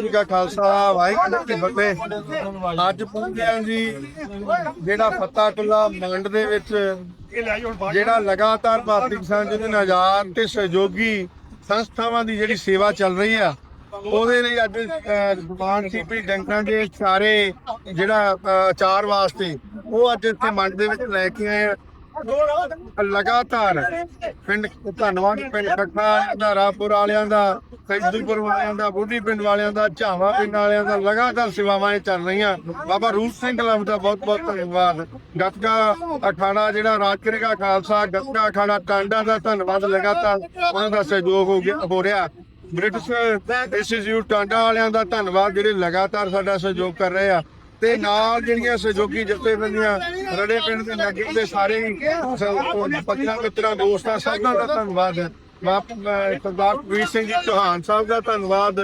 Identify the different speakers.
Speaker 1: ਜੀ ਕਾ ਖਾਲਸਾ, ਵਾਹਿਗੁਰੂ ਜੀ ਫਤਿਹ। ਅੱਜ ਪਹੁੰਚਿਆ ਜੀ ਜਿਹੜਾ ਫੱਤਾ ਟੁੱਲਾ ਮੰਡ ਦੇ ਵਿੱਚ, ਜਿਹੜਾ ਲਗਾਤਾਰ ਭਾਰਤੀ ਕਿਸਾਨ ਯੂਨੀਅਨ ਆਜ਼ਾਦ ਤੇ ਸਹਿਯੋਗੀ ਸੰਸਥਾਵਾਂ ਦੀ ਜਿਹੜੀ ਸੇਵਾ ਚੱਲ ਰਹੀ ਆ, ਉਹਦੇ ਲਈ ਅੱਜ ਦੁਕਾਨ ਸੀਪੀ ਡੰਕਾਂ ਦੇ ਸਾਰੇ ਜਿਹੜਾ ਅਚਾਰ ਵਾਸਤੇ ਉਹ ਅੱਜ ਇੱਥੇ ਮੰਡ ਦੇ ਵਿੱਚ ਲੈ ਕੇ ਆਏ ਲਗਾਤਾਰ ਪਿੰਡ ਧੰਨਵਾਦ, ਪਿੰਡ ਖੱਖਾ ਦਾ ਰਾਪੁਰ ਵਾਲਿਆਂ ਦਾ ਸੈਦੂਪੁਰ ਵਾਲਿਆਂ ਦਾ, ਬੁੱਢੀ ਪਿੰਡ ਵਾਲਿਆਂ ਦਾ, ਝਾਵਾ ਪਿੰਡ ਵਾਲਿਆਂ ਦਾ, ਲਗਾਤਾਰ ਸੇਵਾਵਾਂ ਚੱਲ ਰਹੀਆਂ। ਬਾਬਾ ਰੂਪ ਸਿੰਘ ਕਲਮ ਦਾ ਬਹੁਤ ਬਹੁਤ ਧੰਨਵਾਦ। ਗੱਤਕਾ ਅਖਾੜਾ ਜਿਹੜਾ ਰਾਜਕਰੇਗਾ ਖਾਲਸਾ, ਗੱਤਕਾ ਅਖਾੜਾ ਟਾਂਡਾ ਦਾ ਧੰਨਵਾਦ ਲਗਾਤਾਰ ਉਹਨਾਂ ਦਾ ਸਹਿਯੋਗ ਹੋ ਗਿਆ ਹੋ ਰਿਹਾ। ਬ੍ਰਿਟਿਸ਼ ਇੰਸਟੀਚਿਊਟ ਟਾਂਡਾ ਵਾਲਿਆਂ ਦਾ ਧੰਨਵਾਦ ਜਿਹੜੇ ਲਗਾਤਾਰ ਸਾਡਾ ਸਹਿਯੋਗ ਕਰ ਰਹੇ ਆ। ਤੇ ਨਾਲ ਜਿਹੜੀਆਂ ਸਹਿਯੋਗੀ ਜਥੇਬੰਦੀਆਂ ਰੜੇ ਪਿੰਡ ਦੇ ਨਗਰ ਦੇ ਸਾਰੇ ਹੀ ਪੱਤਰਾਂ ਮਿੱਤਰਾਂ ਦੋਸਤਾਂ, ਸਭ ਦਾ ਧੰਨਵਾਦ ਹੈ। ਬਾਪ ਸਰਦਾਰ ਕਬੀਰ ਸਿੰਘ ਜੀ, ਚੌਹਾਨ ਸਾਹਿਬ ਦਾ ਧੰਨਵਾਦ